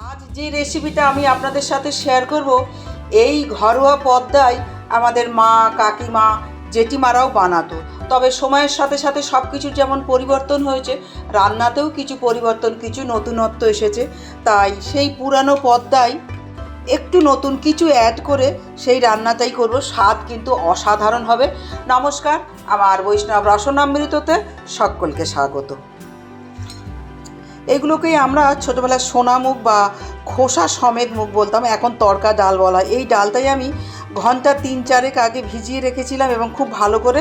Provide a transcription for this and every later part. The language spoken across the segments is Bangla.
আজ যে রেসিপিটা আমি আপনাদের সাথে শেয়ার করব, এই ঘরোয়া পদ্মায় আমাদের মা, কাকিমা, জেঠিমারাও বানাতো। তবে সময়ের সাথে সাথে সব কিছু যেমন পরিবর্তন হয়েছে, রান্নাতেও কিছু পরিবর্তন, কিছু নতুনত্ব এসেছে। তাই সেই পুরানো পদ্মায় একটু নতুন কিছু অ্যাড করে সেই রান্নাটাই করব। স্বাদ কিন্তু অসাধারণ হবে। নমস্কার, আমার বৈষ্ণব রসনামৃততে সকলকে স্বাগত। এগুলোকেই আমরা ছোটোবেলায় সোনা মুখ বা খোসা সমেত মুখ বলতাম, এখন তরকা ডাল বলা। এই ডালটাই আমি ঘণ্টা তিন চারেক আগে ভিজিয়ে রেখেছিলাম এবং খুব ভালো করে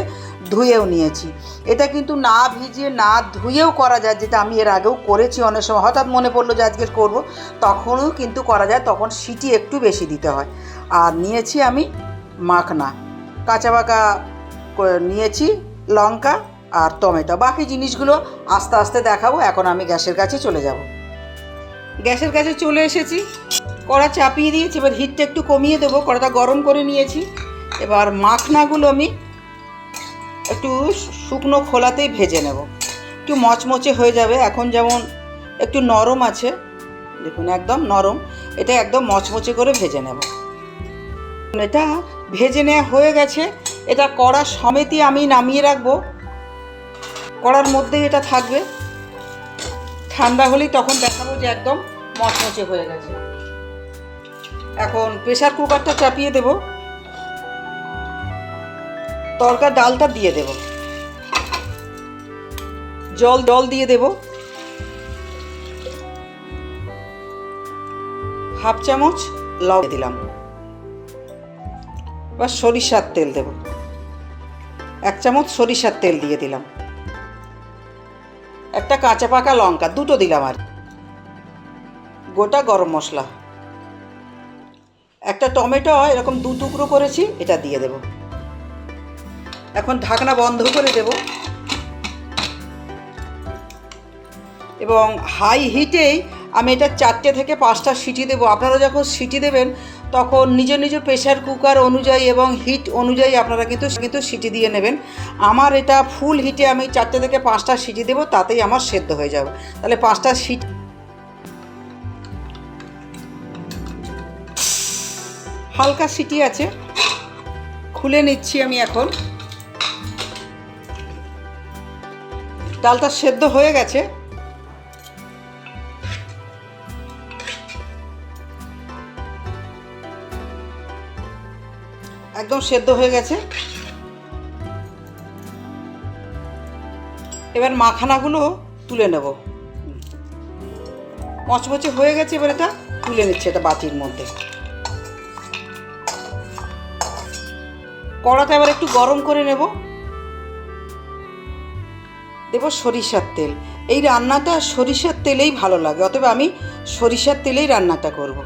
ধুয়েও নিয়েছি। এটা কিন্তু না ভিজিয়ে, না ধুয়েও করা যায়, যেটা আমি এর আগেও করেছি অনেক সময়। হঠাৎ মনে পড়ল যে আজকে করব, তখনও কিন্তু করা যায়, তখন সিটি একটু বেশি দিতে হয়। আর নিয়েছি আমি মাখনা। কাঁচা পাকা নিয়েছি লঙ্কা আর টমেটো। বাকি জিনিসগুলো আস্তে আস্তে দেখাবো, এখন আমি গ্যাসের কাছে চলে যাব। গ্যাসের কাছে চলে এসেছি, কড়া চাপিয়ে দিয়েছি, এবার হিটটা একটু কমিয়ে দেবো, কড়াটা গরম করে নিয়েছি। এবার মাখনাগুলো আমি একটু শুকনো খোলাতেই ভেজে নেব। একটু মচমচে হয়ে যাবে, এখন যেমন একটু নরম আছে, দেখুন একদম নরম, এটা একদম মচমচে করে ভেজে নেব। এটা ভেজে নেওয়া হয়ে গেছে, এটা কড়া সমেতই আমি নামিয়ে রাখব। কড়ার মধ্যেই এটা থাকবে। ঠান্ডা হলেই তখন দেখাবো যে একদম মচমচে হয়ে গেছে। এখন প্রেশার কুকারটা চাপিয়ে দেব। তরকার ডালটা দিয়ে দেব। জল জল দিয়ে দেব। হাফ চামচ লব দিলাম। বা সরিষার তেল দেব। এক চামচ সরিষার তেল দিয়ে দিলাম। একটা কাঁচা পাকা লঙ্কা, দুটো দিলাম আর গোটা গরম মশলা। একটা টমেটো, এরকম দু টুকরো করেছি, এটা দিয়ে দেব। এখন ঢাকনা বন্ধ করে দেব। এবং হাই হিটেই আমি এটা চারটে থেকে পাঁচটা সিটি দেবো। আপনারা যখন সিটি দেবেন তখন নিজ নিজ প্রেশার কুকার অনুযায়ী এবং হিট অনুযায়ী আপনারা কিন্তু কিন্তু সিটি দিয়ে নেবেন। আমার এটা ফুল হিটে আমি চারটে থেকে পাঁচটা সিটি দেবো, তাতেই আমার সেদ্ধ হয়ে যাবে। তাহলে পাঁচটা সিটি হালকা সিটি আছে। খুলে নিচ্ছি আমি এখন। ডালটা সেদ্ধ হয়ে গেছে। একদম সেদ্ধ হয়ে গেছে। এবার মাখানাগুলো তুলে নেব। মচমচে হয়ে গেছে, এবার এটা তুলে নিচ্ছে এটা বাটির মধ্যে। কড়াটা এবার একটু গরম করে নেব। দেব সরিষার তেল। এই রান্নাটা সরিষার তেলেই ভালো লাগে, অতএব আমি সরিষার তেলেই রান্নাটা করব।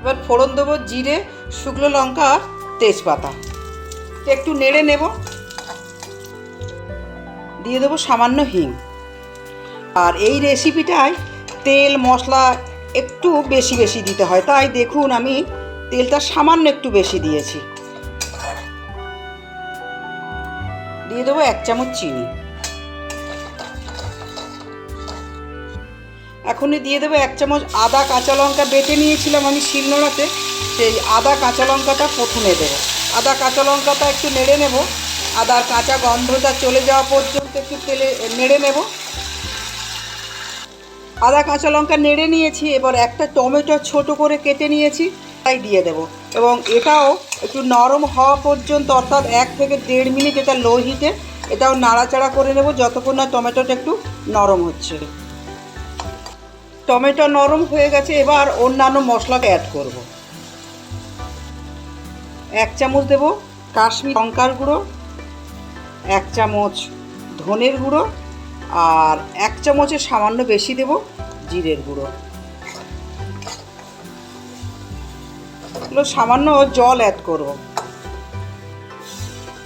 এবার ফোড়ন দেবো জিরে, শুকনো লঙ্কা আর তেজপাতা। একটু নেড়ে নেব। দিয়ে দেবো সামান্য হিং। আর এই রেসিপিটায় তেল, মশলা একটু বেশি বেশি দিতে হয়। তাই দেখুন আমি তেলটা সামান্য একটু বেশি দিয়েছি। দিয়ে দেবো এক চামচ চিনি। এখনই দিয়ে দেবো এক চামচ আদা কাঁচা লঙ্কা বেটে নিয়েছিলাম আমি শিলনোড়াতে, সেই আদা কাঁচা লঙ্কাটা প্রথমে দেবো। আদা কাঁচা লঙ্কাটা একটু নেড়ে নেব। আদার কাঁচা গন্ধটা চলে যাওয়া পর্যন্ত একটু তেলে নেড়ে নেব। আদা কাঁচা লঙ্কা নেড়ে নিয়েছি, এবার একটা টমেটো ছোট করে কেটে নিয়েছি, তাই দিয়ে দেব। এবং এটাও একটু নরম হওয়া পর্যন্ত, অর্থাৎ এক থেকে দেড় মিনিট এটা লো হিটে, এটাও নাড়াচাড়া করে নেব, যতক্ষণ না টমেটোটা একটু নরম হচ্ছে। টমেটো নরম হয়ে গেছে, এবার অন্যান্য মশলাকে অ্যাড করব। এক চামচ দেব কাশ্মীর লঙ্কার গুঁড়ো, এক চামচ ধনের গুঁড়ো, আর এক চামচের সামান্য বেশি দেব জিরের গুঁড়ো। এগুলো সামান্য জল অ্যাড করব।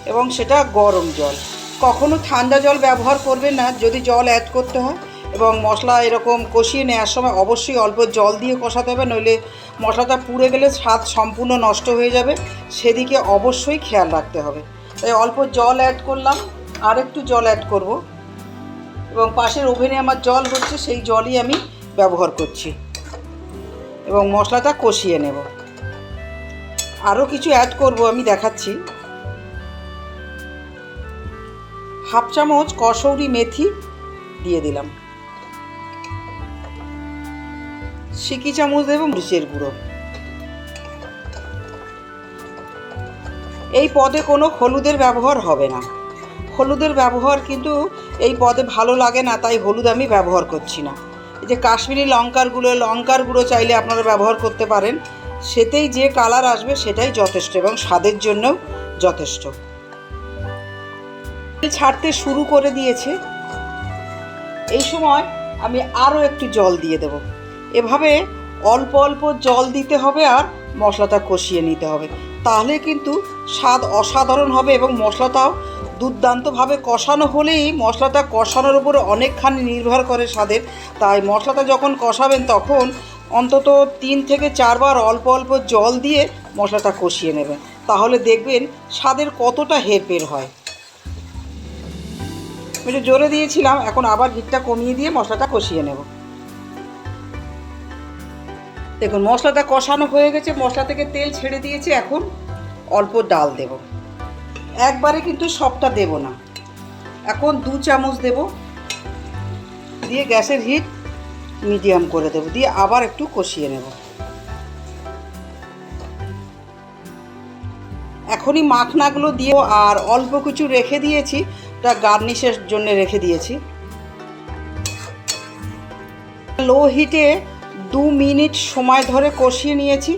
এবং সেটা গরম জল। কখনো ঠান্ডা জল ব্যবহার করবে না, যদি জল অ্যাড করতে হয়। এবং মশলা এরকম কষিয়ে নেওয়ার সময় অবশ্যই অল্প জল দিয়ে কষাতে হবে, নইলে মশলাটা পুড়ে গেলে স্বাদ সম্পূর্ণ নষ্ট হয়ে যাবে। সেদিকে অবশ্যই খেয়াল রাখতে হবে। তাই অল্প জল অ্যাড করলাম আর একটু জল অ্যাড করব। এবং পাশের ওভেনে আমার জল হচ্ছে, সেই জলই আমি ব্যবহার করছি। এবং মশলাটা কষিয়ে নেব। আরও কিছু অ্যাড করব, আমি দেখাচ্ছি। হাফ চামচ কসৌরি মেথি দিয়ে দিলাম। সিকি চামচ দেবো মরিচের গুঁড়ো। এই পদে কোনো হলুদের ব্যবহার হবে না। হলুদের ব্যবহার কিন্তু এই পদে ভালো লাগে না, তাই হলুদ আমি ব্যবহার করছি না। এই যে কাশ্মীরি লঙ্কার গুঁড়ো লঙ্কার গুঁড়ো চাইলে আপনারা ব্যবহার করতে পারেন। সেতেই যে কালার আসবে সেটাই যথেষ্ট এবং স্বাদের জন্যও যথেষ্ট। ছাড়তে শুরু করে দিয়েছে। এই সময় আমি আরও একটু জল দিয়ে দেব। এভাবে অল্প অল্প জল দিতে হবে আর মশলাটা কষিয়ে নিতে হবে। তাহলে কিন্তু স্বাদ অসাধারণ হবে এবং মশলাটাও দুর্দান্তভাবে কষানো হলেই মশলাটা কষানোর উপরে অনেকখানি নির্ভর করে স্বাদের। তাই মশলাটা যখন কষাবেন তখন অন্তত তিন থেকে চারবার অল্প অল্প জল দিয়ে মশলাটা কষিয়ে নেবেন। তাহলে দেখবেন স্বাদের কতটা হেরফের হয়। আমি জোরে দিয়েছিলাম, এখন আবার হিটটা কমিয়ে দিয়ে মশলাটা কষিয়ে নেব। দেখুন, মশলাটা কষানো হয়ে গেছে, মশলা থেকে তেল ছেড়ে দিয়েছে, এখন অল্প ডাল দেব। একবারে কিন্তু সবটা দেব না। এখন দু চামচ দেব। দিয়ে গ্যাসের হিট মিডিয়াম করে দেব, দিয়ে আবার একটু কষিয়ে নেব। এখনই মাখনাগুলো দিয়ে আর অল্প কিছু রেখে দিয়েছি ওটা গার্নিশের জন্য রেখে দিয়েছি। লো হিটে দু মিনিট সময় ধরে কষিয়ে নিয়েছি,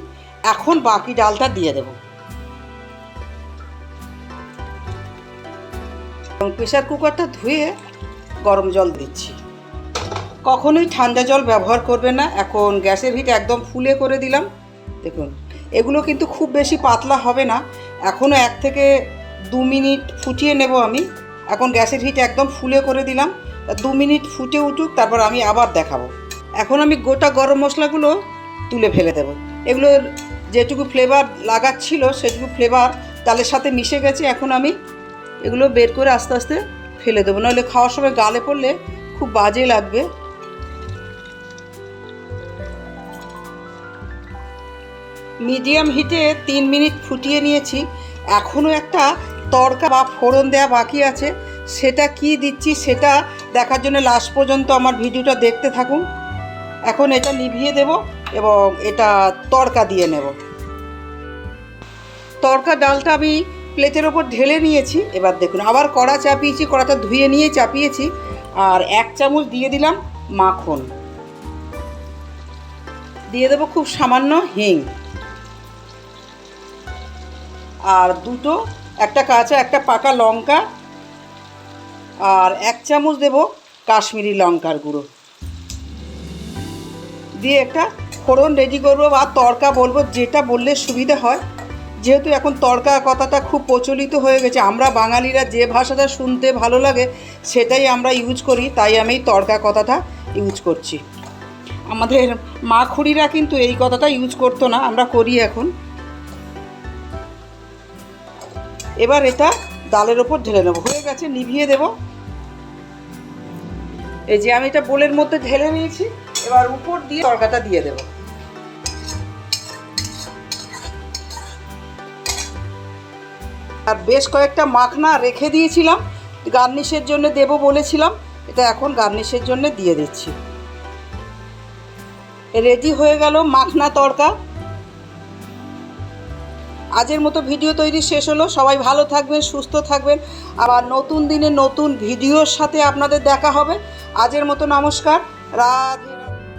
এখন বাকি ডালটা দিয়ে দেব। প্রেশার কুকারটা ধুয়ে গরম জল দিচ্ছি। কখনোই ঠান্ডা জল ব্যবহার করবে না, এখন গ্যাসের হিট একদম ফুলে করে দিলাম। দেখুন, এগুলো কিন্তু খুব বেশি পাতলা হবে না এখনও এক থেকে দু মিনিট ফুটিয়ে নেব আমি। এখন গ্যাসের হিট একদম ফুলে করে দিলাম, দু মিনিট ফুটে উঠুক, তারপর আমি আবার দেখাবো। এখন আমি গোটা গরম মশলাগুলো তুলে ফেলে দেবো। এগুলোর যেটুকু ফ্লেভার লাগাচ্ছিল সেটুকু ফ্লেভার ডালের সাথে মিশে গেছে, এখন আমি এগুলো বের করে আস্তে আস্তে ফেলে দেবো। নাহলে খাওয়ার সময় গালে পড়লে খুব বাজে লাগবে। মিডিয়াম হিটে তিন মিনিট ফুটিয়ে নিয়েছি। এখনও একটা তড়কা বা ফোড়ন দেওয়া বাকি আছে। সেটা কি দিচ্ছি সেটা দেখার জন্য লাস্ট পর্যন্ত আমার ভিডিওটা দেখতে থাকুন। এখন এটা নিভিয়ে দেব এবং এটা তড়কা দিয়ে নেব। তড়কা ডালটা আমি প্লেটের ওপর ঢেলে নিয়েছি। এবার দেখুন, আবার কড়া চাপিয়েছি, কড়াটা ধুয়ে নিয়ে চাপিয়েছি। আর এক চামচ দিয়ে দিলাম মাখন। দিয়ে দেবো খুব সামান্য হিং। আর দুটো, একটা কাঁচা, একটা পাকা লঙ্কা। আর এক চামচ দেব কাশ্মীরি লঙ্কার গুঁড়ো। দিয়ে একটা ফোড়ন রেডি করব বা তড়কা বলব, যেটা বললে সুবিধা হয়। যেহেতু এখন তড়কা কথাটা খুব প্রচলিত হয়ে গেছে, আমরা বাঙালিরা যে ভাষাটা শুনতে ভালো লাগে, সেটাই আমরা ইউজ করি, তাই আমি তড়কা কথাটা ইউজ করছি। আমাদের মা খুড়িরা কিন্তু এই কথাটা ইউজ করতো না, আমরা করি এখন। এবার এটা ডালের ওপর ঢেলে নেব। হয়ে গেছে, নিভিয়ে দেব। এই যে আমি এটা বোলের মধ্যে ঢেলে নিয়েছি। এবার উপর দিয়ে তরকাটা দিয়ে দেব। আর বেশ কয়েকটা মাখনা রেখে দিয়েছিলাম, গার্নিশের জন্য দেব বলেছিলাম, এটা এখন গার্নিশের জন্য দিয়ে দিচ্ছি। রেডি হয়ে গেল মাখনা তরকা। আজের মতো ভিডিও তৈরি শেষ হলো। সবাই ভালো থাকবেন, সুস্থ থাকবেন। আবার নতুন দিনে নতুন ভিডিওর সাথে আপনাদের দেখা হবে। আজের মতো নমস্কার। রাধে